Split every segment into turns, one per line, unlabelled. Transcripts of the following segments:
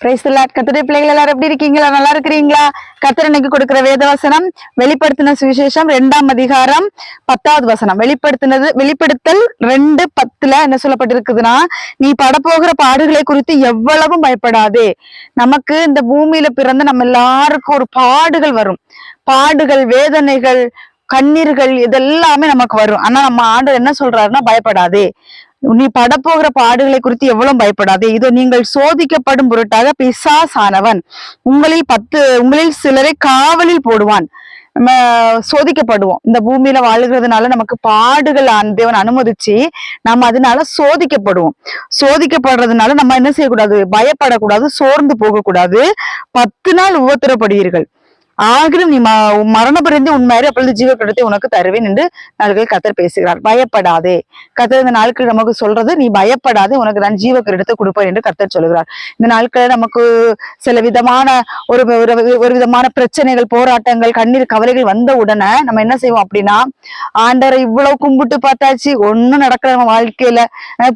Price கத்துடைய பிள்ளைகள் எல்லாரும் எப்படி இருக்கீங்களா? நல்லா இருக்கிறீங்களா? கத்திரனுக்கு இன்னைக்கு கொடுக்கிற வேதவசனம் வெளிப்படுத்தின சுவிசேஷம் ரெண்டாம் அதிகாரம் பத்தாவது வசனம். வெளிப்படுத்தினது வெளிப்படுத்தல் ரெண்டு பத்துல என்ன சொல்லப்பட்டிருக்குதுன்னா நீ படப்போகிற பாடுகளை குறித்து எவ்வளவும் பயப்படாதே. நமக்கு இந்த பூமியில பிறந்து நம்ம எல்லாருக்கும் ஒரு பாடுகள் வரும். பாடுகள் வேதனைகள் கண்ணீர்கள் இதெல்லாமே நமக்கு வரும். ஆனா நம்ம ஆண்டு என்ன சொல்றாருன்னா பயப்படாதே. நீ படப்போகிற பாடுகளை குறித்து எவ்வளவு பயப்படாதே. இது நீங்கள் சோதிக்கப்படும் பொருட்டாக பிசாசானவன். உங்களில் பத்து உங்களில் சிலரை காவலில் போடுவான். நம்ம சோதிக்கப்படுவோம். இந்த பூமியில வாழுகிறதுனால நமக்கு பாடுகள் தேவன் அனுமதிச்சு நம்ம அதனால சோதிக்கப்படுவோம். சோதிக்கப்படுறதுனால நம்ம என்ன செய்யக்கூடாது? பயப்படக்கூடாது சோர்ந்து போகக்கூடாது. பத்து நாள் உபத்திரப்படுவீர்கள் ஆகிலும் நீ ம- மரண பிறந்து உண்மையாரு அப்பொழுது ஜீவக்கிடத்தை உனக்கு தருவேன் என்று நாள்கள் கத்தர் பேசுகிறார். பயப்படாதே. கத்தர் இந்த நாட்கள் நமக்கு சொல்றது நீ பயப்படாதே உனக்கு நான் ஜீவக்கிரீடத்தை கொடுப்பேன் என்று கத்தர் சொல்லுகிறார். இந்த நாட்களை நமக்கு சில விதமான ஒரு ஒரு விதமான பிரச்சனைகள் போராட்டங்கள் கண்ணீர் கவலைகள் வந்த உடனே நம்ம என்ன செய்வோம் அப்படின்னா ஆண்டரை இவ்வளவு கும்பிட்டு பார்த்தாச்சு ஒண்ணும் நடக்கிற நம்ம வாழ்க்கையில.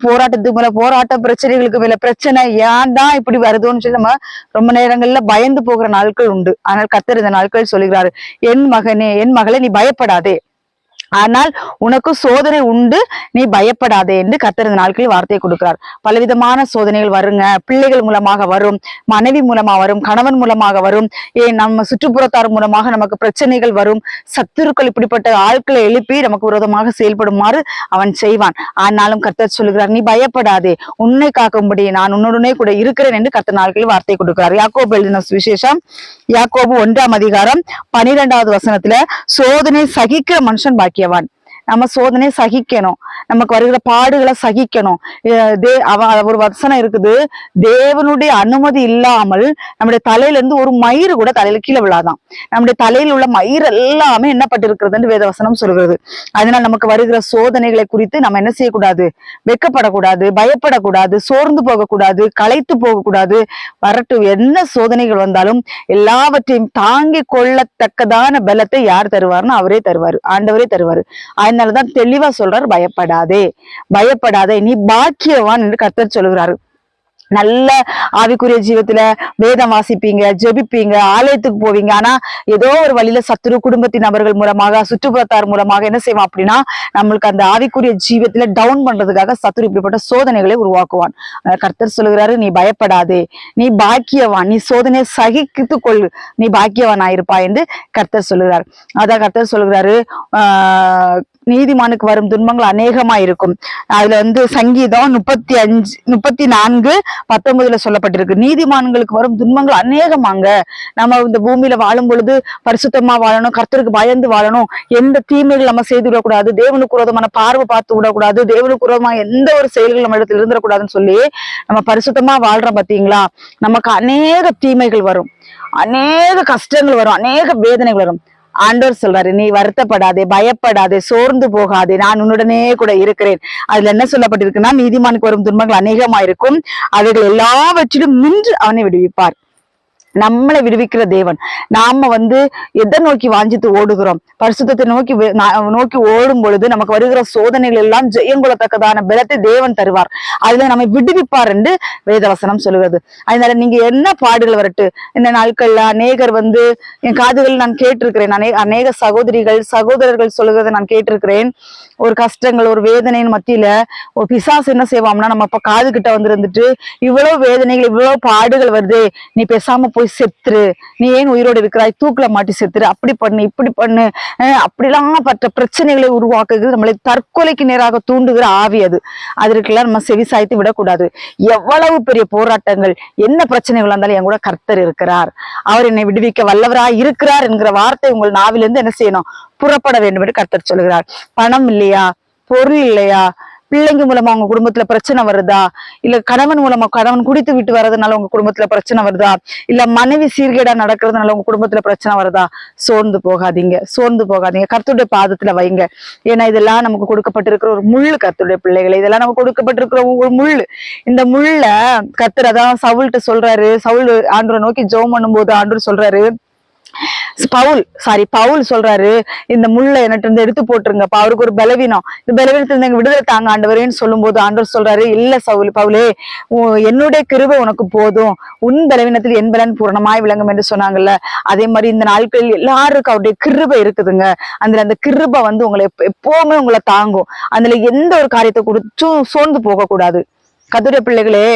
போராட்டத்துக்கு மேல போராட்டம் பிரச்சனைகளுக்கு மேல பிரச்சனை ஏன் தான் இப்படி வருதுன்னு சொல்லி நம்ம ரொம்ப நேரங்கள்ல பயந்து போகிற நாட்கள் உண்டு. ஆனால் கத்தர் இந்த நாட்கள் சொல்கிறார் என் மகனே என் மகளே நீ பயப்படாதே. ஆனால் உனக்கு சோதனை உண்டு நீ பயப்படாதே என்று கத்தர் நாட்களில் வார்த்தையை கொடுக்கிறார். பலவிதமான சோதனைகள் வருங்க. பிள்ளைகள் மூலமாக வரும் மனைவி மூலமா வரும் கணவன் மூலமாக வரும் ஏன் நம்ம சுற்றுப்புறத்தார் மூலமாக நமக்கு பிரச்சனைகள் வரும். சத்துருக்கள் இப்படிப்பட்ட ஆட்களை எழுப்பி நமக்கு விரோதமாக செயல்படுமாறு அவன் செய்வான். ஆனாலும் கர்த்தர் சொல்லுகிறார் நீ பயப்படாதே. உன்னை காக்கும்படி நான் உன்னுடனே கூட இருக்கிறேன் என்று கத்த நாட்களில் வார்த்தை கொடுக்கிறார். யாக்கோபு எழுதின சுவிசேஷம் யாக்கோபு ஒன்றாம் அதிகாரம் பனிரெண்டாவது வசனத்துல சோதனை சகிக்கிற மனுஷன் பாக்கியவான் நம்ம சோதனை சகிக்கணும். நமக்கு வருகிற பாடுகளை சகிக்கணும். தே அவ ஒரு வசனம் இருக்குது. தேவனுடைய அனுமதி இல்லாமல் நம்முடைய தலையில இருந்து ஒரு மயிறு கூட தலையில கீழே விழாதான். நம்முடைய தலையில் உள்ள மயிர் எல்லாமே என்ன பட்டிருக்கிறதுன்னு வேதவசனம் சொல்கிறது. அதனால நமக்கு வருகிற சோதனைகளை குறித்து நம்ம என்ன செய்யக்கூடாது? வெக்கப்படக்கூடாது பயப்படக்கூடாது சோர்ந்து போகக்கூடாது களைத்து போகக்கூடாது. வரட்டு என்ன சோதனைகள் வந்தாலும் எல்லாவற்றையும் தாங்கி கொள்ளத்தக்கதான பலத்தை யார் தருவார்னு அவரே தருவாரு. ஆண்டவரே தருவார். அதனாலதான் தெளிவா சொல்றாரு பயப்படாதே. பயப்படாதே. நீ பாக்கியவான் என்று கர்த்தர் சொல்கிறாரு நல்ல ஆவிக்குரிய ஜீவத்துல வேதம் வாசிப்பீங்க ஜெபிப்பீங்க ஆலயத்துக்கு போவீங்க. ஆனா ஏதோ ஒரு வழியில சத்துரு குடும்பத்தின் நபர்கள் மூலமாக சுற்றுப்புறத்தார் மூலமாக என்ன செய்வான் அப்படின்னா நம்மளுக்கு அந்த ஆவிக்குரிய ஜீவத்துல டவுன் பண்றதுக்காக சத்துரு இப்படிப்பட்ட சோதனைகளை உருவாக்குவான். கர்த்தர் சொல்லுகிறாரு நீ பயப்படாதே. நீ பாக்கியவான். நீ சோதனையை சகித்து கொள்ளு நீ பாக்கியவான் ஆயிருப்பா என்று கர்த்தர் சொல்லுகிறார். அதான் கர்த்தர் சொல்லுகிறாரு ஆஹ் நீதிமானுக்கு வரும் துன்பங்கள் அநேகமா இருக்கும் அதுல வந்து சங்கீதம் முப்பத்தி அஞ்சு முப்பத்தி நான்கு பத்தொன்பதுல சொல்லப்பட்டிருக்கு. நீதிமான்களுக்கு வரும் துன்பங்கள் அநேகமாங்க. நம்ம இந்த பூமியில வாழும் பொழுது பரிசுத்தமா வாழணும் கர்த்தருக்கு பயந்து வாழணும். எந்த தீமைகள் நம்ம செய்து விடக்கூடாது. தேவனுக்கு விரோதமான பார்வை பார்த்து விடக்கூடாது. தேவனுக்கு விரோதமா எந்த ஒரு செயல்கள் நம்ம இடத்துல இருந்துடக்கூடாதுன்னு சொல்லி நம்ம பரிசுத்தமா வாழ்றோம் பாத்தீங்களா? நமக்கு அநேக தீமைகள் வரும். அநேக கஷ்டங்கள் வரும். அநேக வேதனைகள் வரும். ஆண்டோர் சொல்றாரு நீ வருத்தப்படாதே பயப்படாதே சோர்ந்து போகாதே நான் உன்னுடனே கூட இருக்கிறேன். அதுல என்ன சொல்லப்பட்டிருக்குன்னா நீதிமானுக்கு வரும் துன்பங்கள் அநேகமாயிருக்கும். அவைகள் எல்லாவற்றிலும் நின்று அவனை விடுவிப்பார். நம்மளை விடுவிக்கிற தேவன். நாம வந்து எதை நோக்கி வாஞ்சித்து ஓடுகிறோம்? பரிசுத்தத்தை நோக்கி நோக்கி ஓடும் பொழுது நமக்கு வருகிற சோதனைகள் எல்லாம் ஜெயங்கொள்ளத்தக்கதான பலத்தை தேவன் தருவார். அதுல நம்மை விடுவிப்பார் என்று வேதவசனம் சொல்லுகிறது. அதனால நீங்க என்ன பாடுகள் வரட்டு? இந்த நாட்கள்ல அநேகர் வந்து என் காதுகள் நான் கேட்டிருக்கிறேன். அநே அநேக சகோதரிகள் சகோதரர்கள் சொல்லுகிறத நான் கேட்டிருக்கிறேன். ஒரு கஷ்டங்கள் ஒரு வேதனையின் மத்தியில ஒரு பிசாசு என்ன செய்வோம்னா நம்ம இப்ப காது கிட்ட வந்து இருந்துட்டு இவ்வளவு வேதனைகள் இவ்வளவு பாடுகள் வருது நீ பேசாம போய் செத்துரு. நீ ஏன் உயிரோடு இருக்கிறாய்? தூக்குல மாட்டி செத்துரு. அப்படி பண்ணு இப்படி பண்ணு. அப்படிலாம் பற்ற பிரச்சனைகளை உருவாக்குகிறது நம்மளை தற்கொலைக்கு நேராக தூண்டுகிற ஆவி அது. அதற்கெல்லாம் நம்ம செவி சாய்த்து விடக்கூடாது. எவ்வளவு பெரிய போராட்டங்கள் என்ன பிரச்சனைகள் இருந்தாலும் என் கூட கர்த்தர் இருக்கிறார். அவர் என்னை விடுவிக்க வல்லவராய் இருக்கிறார் என்கிற வார்த்தை உங்கள் நாவிலிருந்து என்ன செய்யணும்? புறப்பட வேண்டும் என்று கர்த்தர் சொல்கிறார். பணம் இல்லையா? பொருள் இல்லையா? பிள்ளைங்க மூலமா உங்க குடும்பத்துல பிரச்சனை வருதா? இல்ல கணவன் மூலமா கணவன் குடித்து விட்டு வர்றதுனால உங்க குடும்பத்துல பிரச்சனை வருதா? இல்ல மனைவி சீர்கேடா நடக்கிறதுனால உங்க குடும்பத்துல பிரச்சனை வருதா? சோர்ந்து போகாதீங்க சோர்ந்து போகாதீங்க. கருத்துடைய பாதத்துல வைங்க. ஏன்னா இதெல்லாம் நமக்கு கொடுக்கப்பட்டிருக்கிற ஒரு முள் கருத்துடைய பிள்ளைகளை. இதெல்லாம் நமக்கு கொடுக்கப்பட்டிருக்கிற ஒரு முள். இந்த முள்ள கத்துறதான் அதான் சவுல்கிட்ட சொல்றாரு. சவுல் ஆண்டரை நோக்கி ஜோம் பண்ணும்போது ஆண்டவர் சொல்றாரு பவுல் சாரி பவுல் சொல்றாரு இந்த முள்ளை என்னட்டு இருந்து எடுத்து போட்டுருங்கப்பா அவருக்கு ஒரு பலவீனம். இந்த பலவீனத்துல எங்க விடுதலை தாங்க ஆண்டவரேன்னு சொல்லும்போது ஆண்டவர் சொல்றாரு இல்ல சவுல் பவுலே என்னுடைய கிருபை உனக்கு போதும் உன் பலவீனத்தில் என் பலன் பூரணமாய் விளங்கும் என்று சொன்னாங்கல்ல அதே மாதிரி இந்த நாட்களில் எல்லாருக்கும் அவருடைய கிருபை இருக்குதுங்க. அந்த அந்த கிருபை வந்து உங்களை எப்பவுமே உங்களை தாங்கும். அதுல எந்த ஒரு காரியத்தை கொடுத்தும் சோர்ந்து போக கூடாது கதிர பிள்ளைகளே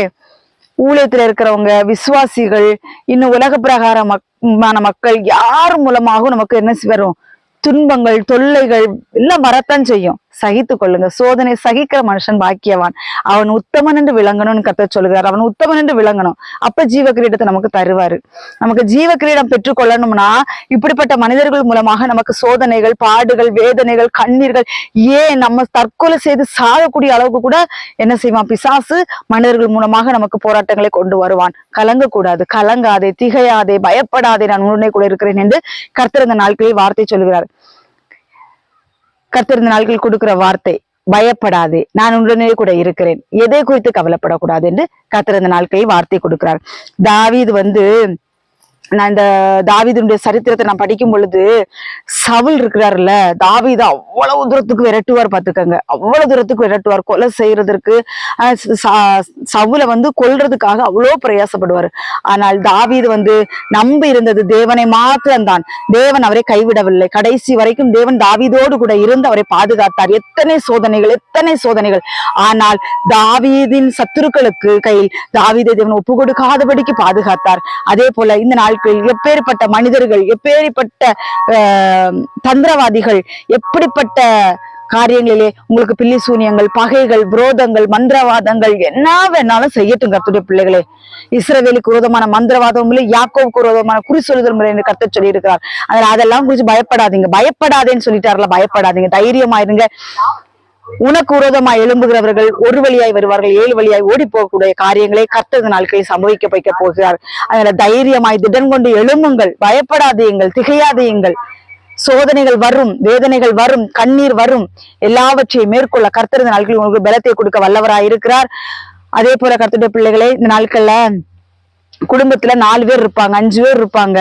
ஊழியத்துல இருக்கிறவங்க விசுவாசிகள் இன்னும் உலக பிரகார மான மக்கள் யார் மூலமாகவும் நமக்கு என்ன வரும்? துன்பங்கள் தொல்லைகள் எல்லாம் வரத்தான் செய்யும். சகித்து கொள்ளுங்க சோதனை சகிக்கிற மனுஷன் பாக்கியவான். அவன் உத்தமன் என்று விளங்கணும்னு கத்த சொல்லுகிறார். அவன் உத்தமன் என்று விளங்கணும். அப்ப ஜீவ கிரீடத்தை நமக்கு தருவாரு. நமக்கு ஜீவ கிரீடம் பெற்றுக்கொள்ளணும்னா இப்படிப்பட்ட மனிதர்கள் மூலமாக நமக்கு சோதனைகள் பாடுகள் வேதனைகள் கண்ணீர்கள் ஏன் நம்ம தற்கொலை செய்து சாகக்கூடிய அளவுக்கு கூட என்ன செய்வான்? பிசாசு மனிதர்கள் மூலமாக நமக்கு போராட்டங்களை கொண்டு வருவான். கலங்கக்கூடாது. கலங்காதே திகையாதே பயப்படாதே நான் உன்னுடனே கூட இருக்கிறேன் என்று கர்த்தர் இந்த நாட்களில் வார்த்தை சொல்கிறார் கத்திருந்த நாள்கள் கொடுக்கிற வார்த்தை பயப்படாதே நான் உடனே கூட இருக்கிறேன். எதை குறித்து கவலைப்படக்கூடாது என்று கத்திருந்த இந்த வார்த்தை கொடுக்கிறார். தாவீது வந்து நான் இந்த தாவிதனுடைய சரித்திரத்தை நான் படிக்கும் பொழுது சவுல் இருக்கிறாருல்ல தாவீது அவ்வளவு தூரத்துக்கு விரட்டுவார் பார்த்துக்கங்க. அவ்வளவு தூரத்துக்கு விரட்டுவார் கொலை செய்யறதற்கு சவுல ச- சவுலை வந்து கொல்றதுக்காக அவ்வளோ பிரயாசப்படுவார். ஆனால் தாவீது வந்து நம்பி இருந்தது தேவனை மாத்திரம்தான். தேவன் அவரை கைவிடவில்லை. கடைசி வரைக்கும் தேவன் தாவீதோடு கூட இருந்து அவரை பாதுகாத்தார். எத்தனை சோதனைகள் எத்தனை சோதனைகள். ஆனால் தாவீதின் சத்துருக்களுக்கு கையில் தாவீதை தேவன் ஒப்பு கொடுக்காதபடிக்கு பாதுகாத்தார். அதே போல இந்த நாட்களில் எப்பேற்பட்ட மனிதர்கள் எப்பேற்பட்ட தந்திரவாதிகள் எப்படிப்பட்ட காரியங்களிலே உங்களுக்கு பில்லி சூனியங்கள் பகைகள் விரோதங்கள் மந்திரவாதங்கள் என்ன வேணாலும் செய்யட்டும் கத்துடைய பிள்ளைகளே. இஸ்ரவேலுக்கு விரோதமான மந்திரவாதம் இல்லை யாக்கோவுக்கு விரோதமான குறி சொல்லுதல் முறை என்று கர்த்தர் சொல்லி இருக்கிறார் அதனால அதெல்லாம் குறிச்சு பயப்படாதீங்க. பயப்படாதேன்னு சொல்லிட்டாருல பயப்படாதீங்க. தைரியமாயிருங்க உனக்கு உரோதமாய் எழும்புகிறவர்கள் ஒரு வழியாய் வருவார்கள் ஏழு வழியாய் ஓடி போகக்கூடிய காரியங்களை கர்த்தது நாட்களில் சம்பவிக்க வைக்க போகிறார். அதனால தைரியமாய் திடன் கொண்டு எழும்புங்கள் பயப்படாதீங்கள் திகையாதீங்கள் சோதனைகள் வரும் வேதனைகள் வரும் கண்ணீர் வரும். எல்லாவற்றையும் மேற்கொள்ள கர்த்தர் இந்த நாட்களில் உங்களுக்கு பலத்தை கொடுக்க வல்லவராய் இருக்கிறார். அதே போல கர்த்தருடைய பிள்ளைகளே இந்த நாட்கள்ல குடும்பத்துல நாலு பேர் இருப்பாங்க அஞ்சு பேர் இருப்பாங்க.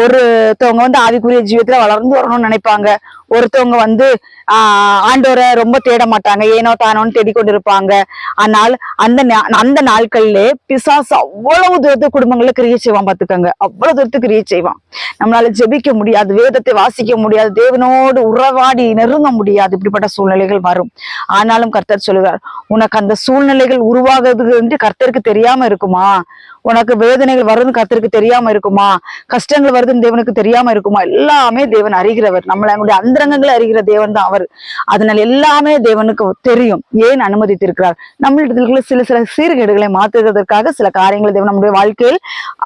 ஒருத்தவங்க வந்து ஆவிக்குரிய ஜீவத்துல வளர்ந்து வரணும்னு நினைப்பாங்க. ஒருத்தவங்க வந்து ஆஹ் ரொம்ப தேட மாட்டாங்க ஏனோ தானோன்னு தேடிக்கொண்டிருப்பாங்க. ஆனால் அந்த அந்த நாட்கள்ல பிசாசு அவ்வளவு தூரத்து குடும்பங்களை கிரியை செய்வான் பார்த்துக்கோங்க. அவ்வளவு தூரத்துக்கு கிரியை செய்வான். நம்மளால ஜெபிக்க முடியாது வேதத்தை வாசிக்க முடியாது தேவனோடு உறவாடி நெருங்க முடியாது. இப்படிப்பட்ட சூழ்நிலைகள் வரும். ஆனாலும் கர்த்தர் சொல்லுவார் உனக்கு அந்த சூழ்நிலைகள் உருவாகிறது என்று கர்த்தருக்கு தெரியாம இருக்குமா? உனக்கு வேதனைகள் வருதுன்னு கர்த்தருக்கு தெரியாம இருக்குமா? கஷ்டங்கள் வருதுன்னு தேவனுக்கு தெரியாம இருக்குமா? எல்லாமே தேவன் அறிகிறவர். நம்மளுடைய அந்த அந்தரங்கங்களை அறிகிற தேவன் தான் அவர். அதனால எல்லாமே தேவனுக்கு தெரியும். ஏன் அனுமதித்திருக்கிறார்? நம்மளிடத்துல சில சில சீர்கேடுகளை மாற்றுவதற்காக சில காரியங்களை தேவன் நம்முடைய வாழ்க்கையில்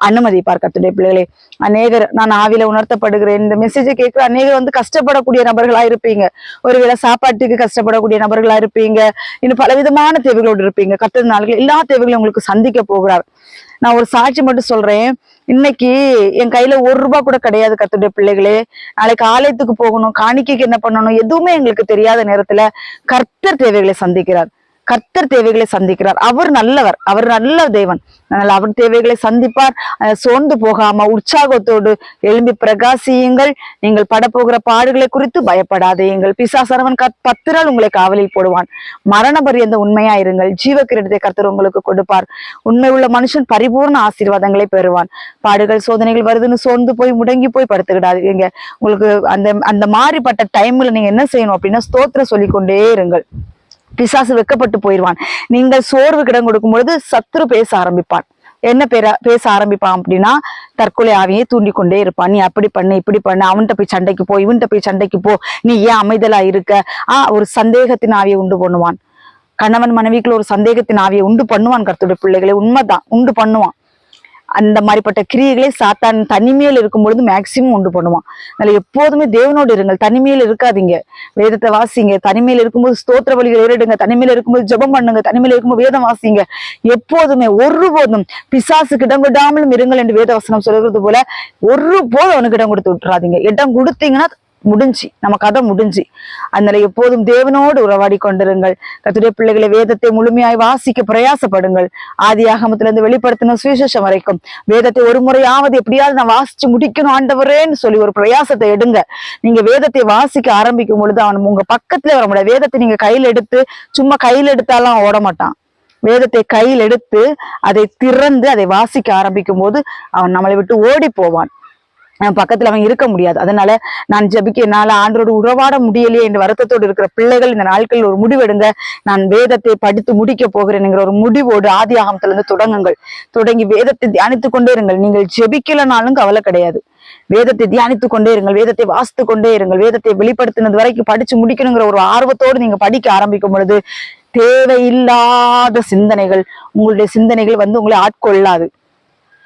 அனுமதிப்பார் கத்துடைய பிள்ளைகளே. அநேகர் நான் ஆவில உணர்த்தப்படுகிறேன். இந்த மெசேஜை கேட்கிற அநேகர் வந்து கஷ்டப்படக்கூடிய நபர்களா இருப்பீங்க ஒருவேளை சாப்பாட்டுக்கு கஷ்டப்படக்கூடிய நபர்களா இருப்பீங்க இன்னும் பலவிதமான தேவைகளோடு இருப்பீங்க. கத்தது நாள்கள் எல்லா தேவைகளையும் உங்களுக்கு சந்திக்க போகிறார். நான் ஒரு சாட்சி மட்டும் சொல்றேன். இன்னைக்கு என் கையில ஒரு ரூபா கூட கிடையாது கத்துடைய பிள்ளைகளே. நாளைக்கு ஆலயத்துக்கு போகணும் காணிக்கைக்கு என்ன பண்ணணும் எதுவுமே எங்களுக்கு தெரியாத நேரத்துல கர்த்தர் தேவைகளை சந்திக்கிறார். கர்த்தர் தேவைகளை சந்திக்கிறார். அவர் நல்லவர். அவர் நல்ல தேவன். அதனால் அவர் தேவைகளை சந்திப்பார். சோர்ந்து போகாம உற்சாகத்தோடு எழும்பி பிரகாசியுங்கள். நீங்கள் படப்போகிற பாடுகளை குறித்து பயப்படாதேயுங்கள் பிசாசரவன் கத் பத்து நாள் உங்களை காவலில் போடுவான். மரண பரியந்த உண்மையா இருங்கள். ஜீவ கிரீடத்தை கர்த்தர் உங்களுக்கு கொடுப்பார். உண்மை உள்ள மனுஷன் பரிபூர்ண ஆசீர்வாதங்களை பெறுவான். பாடுகள் சோதனைகள் வருதுன்னு சோர்ந்து போய் முடங்கி போய் படுத்துக்கிடாதீங்க. உங்களுக்கு அந்த அந்த மாதிரிப்பட்ட டைம்ல நீங்க என்ன செய்யணும் அப்படின்னா ஸ்தோத்திர சொல்லிக்கொண்டே இருங்கள். பிசாசு வெக்கப்பட்டு போயிடுவான் நீங்கள் சோர்வு கிடம் கொடுக்கும் பொழுது சத்ரு பேச ஆரம்பிப்பான். என்ன பேர பேச ஆரம்பிப்பான் அப்படின்னா தற்கொலை ஆவியை தூண்டி கொண்டே இருப்பான். நீ அப்படி பண்ணு இப்படி பண்ணு அவன்கிட்ட போய் சண்டைக்கு போ இவன்கிட்ட போய் சண்டைக்கு போ. நீ ஏன் அமைதலா இருக்க? ஆஹ் ஒரு சந்தேகத்தின் ஆவியை உண்டு பண்ணுவான். கணவன் மனைவிக்குள்ள ஒரு சந்தேகத்தின் ஆவியை உண்டு பண்ணுவான் கருத்துடைய பிள்ளைகளை. உண்மைதான் உண்டு பண்ணுவான். அந்த மாதிரிப்பட்ட கிரியைகளை சாத்தான் தனிமையில் இருக்கும் பொழுது மேக்சிமம் உண்டு பண்ணுவான். அதனால எப்போதுமே தேவனோடு இருங்கள். தனிமையில் இருக்காதீங்க. வேதத்தை வாசிங்க. தனிமையில் இருக்கும்போது ஸ்தோத்திர வழிகள் ஏறிடுங்க. தனிமையில் இருக்கும்போது ஜெபம் பண்ணுங்க. தனிமையில் இருக்கும்போது வேதம் வாசிங்க. எப்போதுமே ஒருபோதும் பிசாசுக்கு இடம் கொடாமலும் இருங்கள் என்று வேதவசனம் சொல்கிறது போல ஒருபோதும் அவனுக்கு இடம் கொடுத்து விட்டுறாதீங்க. இடம் கொடுத்தீங்கன்னா முடிஞ்சு நம்ம கதை முடிஞ்சு. அதனால எப்போதும் தேவனோடு உறவாடி கொண்டிருங்கள். கத்துடைய பிள்ளைகளை வேதத்தை முழுமையாய் வாசிக்க பிரயாசப்படுங்கள். ஆதி ஆகமத்திலிருந்து வெளிப்படுத்தின சுவிசேஷம் வரைக்கும். வேதத்தை ஒரு முறையாவது எப்படியாவது நான் வாசிச்சு முடிக்கணும் ஆண்டவரேன்னு சொல்லி ஒரு பிரயாசத்தை எடுங்க. நீங்க வேதத்தை வாசிக்க ஆரம்பிக்கும் பொழுது அவன் உங்க பக்கத்துல வர முடியாது. வேதத்தை நீங்க கையில் எடுத்து சும்மா கையில் எடுத்தாலும் ஓட மாட்டான். வேதத்தை கையில் எடுத்து அதை திறந்து அதை வாசிக்க ஆரம்பிக்கும் போது அவன் நம்மளை விட்டு ஓடி போவான். பக்கத்துல அவன் இருக்க முடியாது. அதனால நான் ஜெபிக்க என்னால ஆண்டோடு உறவாட முடியலையே என்ற வருத்தத்தோடு இருக்கிற பிள்ளைகள் இந்த நாட்களில் ஒரு முடிவெடுங்க. நான் வேதத்தை படித்து முடிக்க போகிறேன்ங்கிற ஒரு முடிவோடு ஆதி ஆகமத்துல இருந்து தொடங்குங்கள். தொடங்கி வேதத்தை தியானித்துக் கொண்டே இருங்கள். நீங்கள் ஜெபிக்கலனாலும் கவலை கிடையாது. வேதத்தை தியானித்துக் கொண்டே இருங்கள். வேதத்தை வாசித்து கொண்டே இருங்கள். வேதத்தை வெளிப்படுத்தினது வரைக்கும் படிச்சு முடிக்கணுங்கிற ஒரு ஆர்வத்தோடு நீங்க படிக்க ஆரம்பிக்கும் பொழுது தேவையில்லாத சிந்தனைகள் உங்களுடைய சிந்தனைகள் வந்து உங்களை ஆட்கொள்ளாது.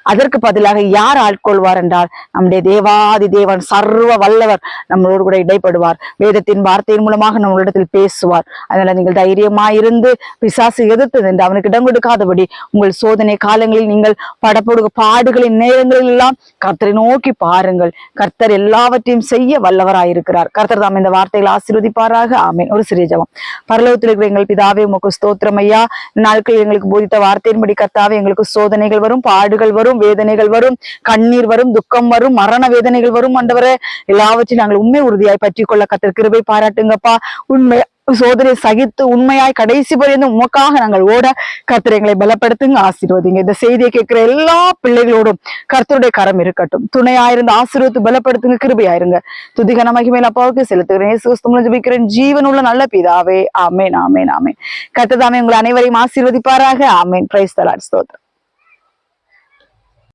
அதற்கு பதிலாக யார் ஆட்கொள்வார் என்றால் நம்முடைய தேவாதி தேவன் சர்வ வல்லவர் நம்மளோடு கூட இடைப்படுவார். வேதத்தின் வார்த்தையின் மூலமாக நம்மளிடத்தில் பேசுவார். அதனால நீங்கள் தைரியமாயிருந்து பிசாசு எதிர்த்தது என்று அவனுக்கு இடம் கொடுக்காதபடி உங்கள் சோதனை காலங்களில் நீங்கள் படப்படுக பாடுகளின் நேரங்களில் எல்லாம் கர்த்தரை நோக்கி பாருங்கள். கர்த்தர் எல்லாவற்றையும் செய்ய வல்லவராயிருக்கிறார். கர்த்தர் தாம் இந்த வார்த்தைகளை ஆசீர்வதிப்பாராக. ஆமேன். ஒரு சிறிய ஜபம். பரலோகத்தில் இருக்கிற எங்கள் பிதாவே உமக்கு ஸ்தோத்திரம் ஐயா. நாட்கள் எங்களுக்கு போதித்த வார்த்தையின்படி கர்த்தாவே எங்களுக்கு சோதனைகள் வரும் பாடுகள் வரும். வேதனைகள் வரும் கண்ணீர் வரும் துக்கம் வரும் மரண வேதனைகள் வரும் ஆண்டவரே. எல்லாவற்றையும் நாங்கள் உண்மை உறுதியாய் பற்றி கொள்ள கத்தர் கிருபை பாராட்டுங்கப்பா. உண்மை சோதனை சகித்து உண்மையாய் கடைசி பரியந்த உமக்காக நாங்கள் ஓட கர்த்தரைங்களை பலப்படுத்துங்க ஆசீர்வதிங்க. இந்த செய்தியை கேட்கிற எல்லா பிள்ளைகளோடும் கர்த்தருடைய கரம் இருக்கட்டும். துணையாயிருந்து ஆசீர்வத்து பலப்படுத்துங்க கிருபையாயிருங்க துதிகன மகிமேல் அப்பாவுக்கு செலுத்துகிறேன். இயேசு ஜீவன் உள்ள நல்ல பிதாவே. ஆமேன் ஆமேன் ஆமேன். கர்த்ததாமே உங்களை அனைவரையும் ஆசீர்வதிப்பாராக. ஆமேன். பிரைஸ் தலாட் ஸ்தோத்திரம்.